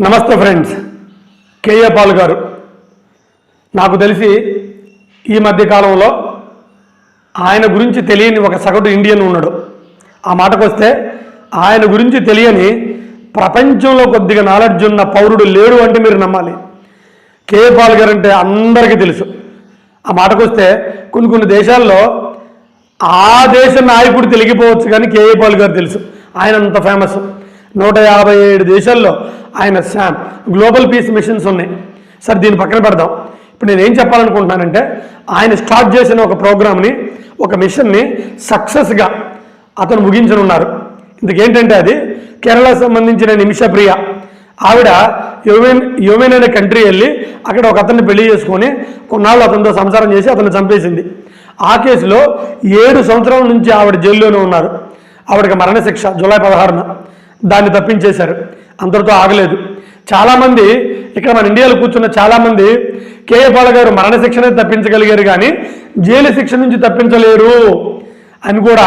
నమస్తే friends. KA Paul గారు. నాకు తెలిసి ఈ మధ్య కాలంలో ఆయన గురించి తెలియని ఒక సగటు ఇండియన్ ఉన్నాడు. ఆ మాటకు వస్తే ఆయన గురించి తెలియని ప్రపంచంలో కొద్దిగా నాలెడ్జ్ ఉన్న పౌరుడు లేడు అంటే మీరు నమ్మాలి. కేఏ పాల్ గారు అంటే అందరికీ తెలుసు. ఆ మాటకు వస్తే కొన్ని కొన్ని దేశాల్లో ఆ దేశ నాయకుడు తెలిగిపోవచ్చు కానీ కేఏ పాల్ గారు తెలుసు. ఆయన అంత ఫేమస్ నూట యాభై ఏడు దేశాల్లో ఆయన శామ్ గ్లోబల్ పీస్ మిషన్స్ ఉన్నాయి. సరే దీన్ని పక్కన పెడదాం. ఇప్పుడు నేను ఏం చెప్పాలనుకుంటున్నానంటే ఆయన స్టార్ట్ చేసిన ఒక ప్రోగ్రామ్ని ఒక మిషన్ని సక్సెస్గా అతను ముగించనున్నారు. ఇందుకేంటంటే అది కేరళ సంబంధించిన నిమిషప్రియ ఆవిడ యుమెన్ యుమెన్ అనే కంట్రీ వెళ్ళి అక్కడ ఒక అతన్ని పెళ్ళి చేసుకొని కొన్నాళ్ళు అతనితో సంసారం చేసి అతను చంపేసింది. ఆ కేసులో ఏడు సంవత్సరాల నుంచి ఆవిడ జైల్లోనే ఉన్నారు. ఆవిడకి మరణశిక్ష జూలై పదహారున. దాన్ని తప్పించేశారు. అందరితో ఆగలేదు. చాలామంది ఇక్కడ మన ఇండియాలో కూర్చున్న చాలామంది కేఏ పాల గారు మరణశిక్షనే తప్పించగలిగారు కానీ జైలు శిక్ష నుంచి తప్పించలేరు అని కూడా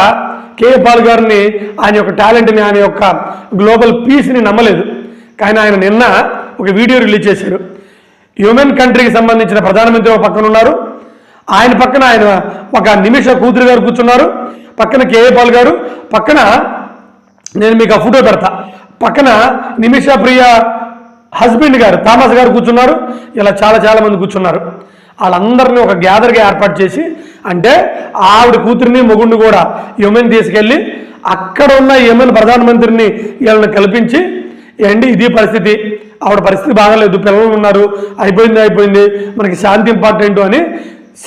కేఏ పాల్ గారిని ఆయన యొక్క టాలెంట్ని ఆయన యొక్క గ్లోబల్ పీస్ని నమ్మలేదు. కానీ ఆయన నిన్న ఒక వీడియో రిలీజ్ చేశారు. హ్యూమన్ కంట్రీకి సంబంధించిన ప్రధానమంత్రి ఒక పక్కన ఉన్నారు. ఆయన పక్కన ఆయన ఒక నిమిష కూతురు గారు కూర్చున్నారు. పక్కన కేఏ పాల్ గారు పక్కన నేను మీకు ఆ ఫోటో పెడతా. పక్కన నిమిష ప్రియ హస్బెండ్ గారు థామస్ గారు కూర్చున్నారు. ఇలా చాలా చాలా మంది కూర్చున్నారు. వాళ్ళందరినీ ఒక గ్యాదర్గా ఏర్పాటు చేసి అంటే ఆవిడ కూతురిని మొగుడిని కూడా యమన్ తీసుకెళ్ళి అక్కడ ఉన్న యమన్ ప్రధానమంత్రిని వీళ్ళని కల్పించి ఏంటి ఇది పరిస్థితి? ఆవిడ పరిస్థితి బాగాలేదు పిల్లలు ఉన్నారు అయిపోయింది అయిపోయింది మనకి శాంతి ఇంపార్టెంట్ అని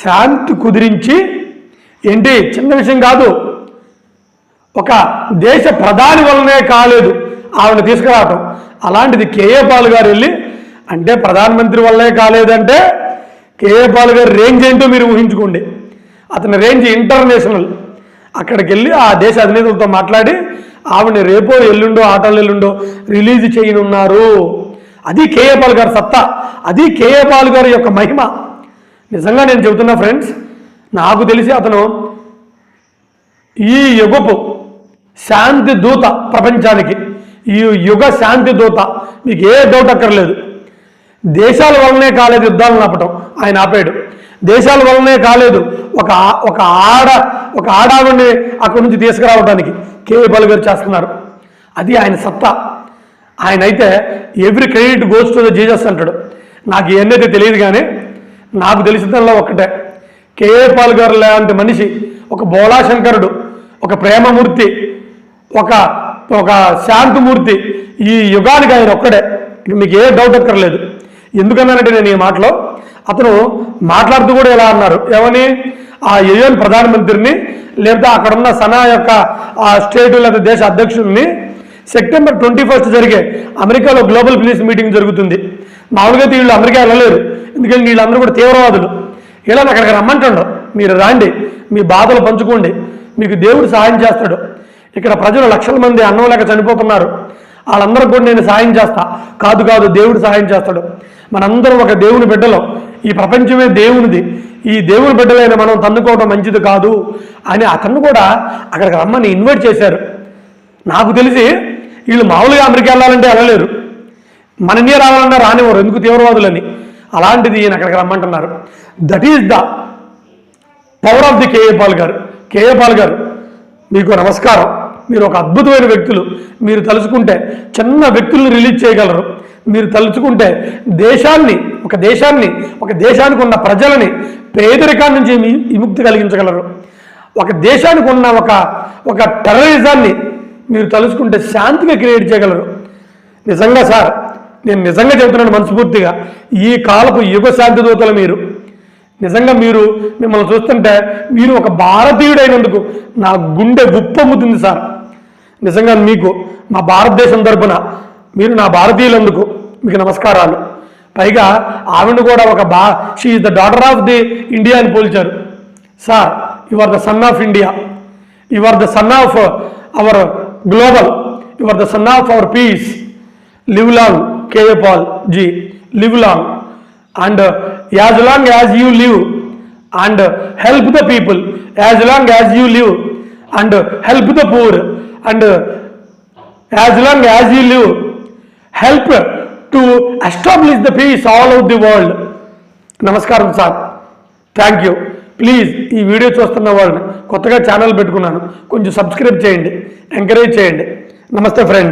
శాంతి కుదిరించి ఏంటి చిన్న విషయం కాదు ఒక దేశ ప్రధాని వల్లనే కాలేదు ఆవిడ తీసుకురావటం. అలాంటిది కేఏ పాల్ గారు వెళ్ళి అంటే ప్రధానమంత్రి వల్లే కాలేదంటే కేఏ పాల్ గారి రేంజ్ ఏంటో మీరు ఊహించుకోండి. అతని రేంజ్ ఇంటర్నేషనల్. అక్కడికి వెళ్ళి ఆ దేశ అధినేతలతో మాట్లాడి ఆవిడని రేపో ఎల్లుండో ఆటలు ఎల్లుండో రిలీజ్ చేయనున్నారు. అది కేఏ పాల్ గారి సత్తా. అది కేఏ పాల్ గారి యొక్క మహిమ. నిజంగా నేను చెబుతున్నా ఫ్రెండ్స్ నాకు తెలిసి అతను ఈ యుగపు శాంతి దూత ప్రపంచానికి. ఈ యుగ శాంతి దూత. మీకు ఏ డౌట్ అక్కర్లేదు. దేశాల వల్లనే కాలేదు యుద్ధాలు నాపటం ఆయన ఆపాడు. దేశాల వల్లనే కాలేదు ఒక ఒక ఆడ ఒక ఆడావిని అక్కడి నుంచి తీసుకురావడానికి కేఏ గారు చేస్తున్నారు. అది ఆయన సత్తా. ఆయన అయితే every credit goes to the Jesus అంటాడు. నాకు ఇవన్నైతే తెలియదు కానీ నాకు తెలిసిందల్లా ఒక్కటే. కేఏ పాల్ గారు లాంటి మనిషి ఒక బోళాశంకరుడు ఒక ప్రేమమూర్తి ఒక ఒక శాంతమూర్తి ఈ యుగానికి ఆయన ఒక్కడే. మీకు ఏ డౌట్ అక్కర్లేదు. ఎందుకన్నానంటే నేను ఈ మాటలో అతను మాట్లాడుతూ కూడా ఇలా అన్నారు ఏమని? ఆ యుఎన్ ప్రధానమంత్రిని లేదా అక్కడ ఉన్న సనా యొక్క ఆ స్టేట్ లేదా దేశ అధ్యక్షుల్ని సెప్టెంబర్ ట్వంటీ ఫస్ట్ జరిగే అమెరికాలో గ్లోబల్ పిలీస్ మీటింగ్ జరుగుతుంది. మామూలుగా వీళ్ళు అమెరికా వెళ్ళలేరు. ఎందుకంటే వీళ్ళందరూ కూడా తీవ్రవాదులు. ఇలా అక్కడికి రమ్మంటాడు మీరు రాండి మీ బాధలు పంచుకోండి. మీకు దేవుడు సహాయం చేస్తాడు. ఇక్కడ ప్రజలు లక్షల మంది అన్నం లేక చనిపోతున్నారు. వాళ్ళందరూ కూడా నేను సాయం చేస్తా. కాదు కాదు దేవుడు సహాయం చేస్తాడు. మనందరం ఒక దేవుని బిడ్డలో. ఈ ప్రపంచమే దేవునిది. ఈ దేవుని బిడ్డలైన మనం తన్నుకోవడం మంచిది కాదు అని అతను కూడా అక్కడికి రమ్మని ఇన్వైట్ చేశారు. నాకు తెలిసి వీళ్ళు మామూలుగా అమెరికా వెళ్ళాలంటే వెళ్ళలేరు. మన ఇండియా రావాలన్నా రానివ్వరు. ఎందుకు తీవ్రవాదులని? అలాంటిది ఈయన అక్కడికి రమ్మంటున్నారు. That is the power of the K A Paul గారు. కేఏ పాల్ గారు మీకు నమస్కారం. మీరు ఒక అద్భుతమైన వ్యక్తులు. మీరు తలుచుకుంటే చిన్న వ్యక్తులను రిలీజ్ చేయగలరు. మీరు తలుచుకుంటే దేశాన్ని ఒక దేశాన్ని ఒక దేశానికి ఉన్న ప్రజలని పేదరికాన్ని నుంచి విముక్తి కలిగించగలరు. ఒక దేశానికి ఉన్న ఒక ఒక టెర్రరిజాన్ని మీరు తలుచుకుంటే శాంతిగా క్రియేట్ చేయగలరు. నిజంగా సార్ నేను నిజంగా చెబుతున్నాను మనస్ఫూర్తిగా. ఈ కాలపు యుగ శాంతి దూతలు మీరు. నిజంగా మీరు మిమ్మల్ని చూస్తుంటే మీరు ఒక భారతీయుడైనందుకు నా గుండె ఉప్పొమ్ముతుంది సార్. నిజంగా మీకు మా భారతదేశం తరపున మీరు నా భారతీయులందుకు మీకు నమస్కారాలు. పైగా ఆవిడ కూడా ఒక బా she the daughter of the India అని పోల్చారు. Sir you are the son of India you are the son of our global you are the son of our peace live long K A Paul ji live long and as long as you live and help the people as long as you live and help the poor and as long as you live help to establish the peace all over the world. నమస్కారం sir. Thank you please ఈ video చూస్తున్న వాళ్ళని కొత్తగా channel పెట్టుకున్నాను కొంచెం subscribe చేయండి encourage చేయండి. నమస్తే ఫ్రెండ్స్